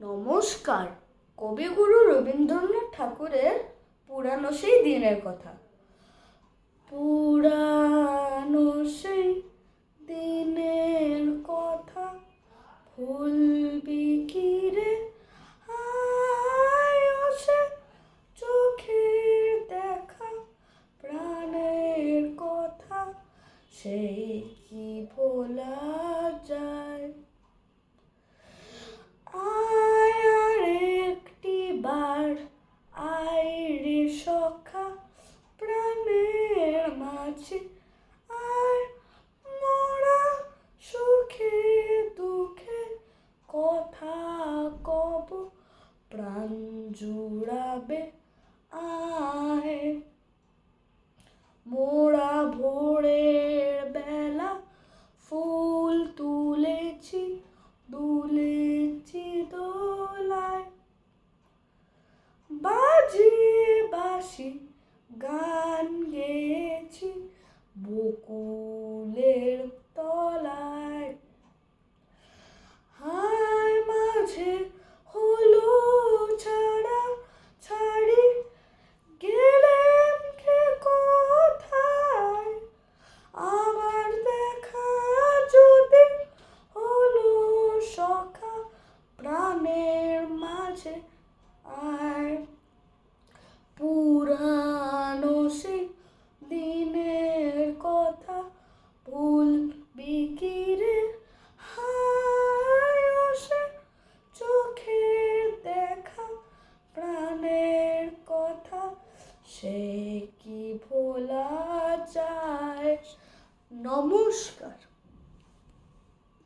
নমস্কার। কবিগুরু রবীন্দ্রনাথ ঠাকুরের পুরানো সেই দিনের কথা। পুরানো সেই দিনের কথা ভুলবি কি রে? চোখের দেখা, প্রাণের কথা। সেই কি ভোলা যায় আয় আর একটি বার আয় সখা প্রাণের মাঝে আর মোরা সুখে দুঃখে কথা কব, প্রাণ জুড়াবে আয়। মোরা বাসি গান গেয়েছি বকুলের তলায়। হায় মাঝে হলো ছাড়া ছাড়ি গেলেন কে কোথায়? আমার দেখা যদি হলো সখা প্রাণের মাঝে আয় পুরানো সে দিনের কথা ভুল বিকিরে হায় চোখের দেখা প্রাণের কথা, সে কি ভোলা যায়? নমস্কার।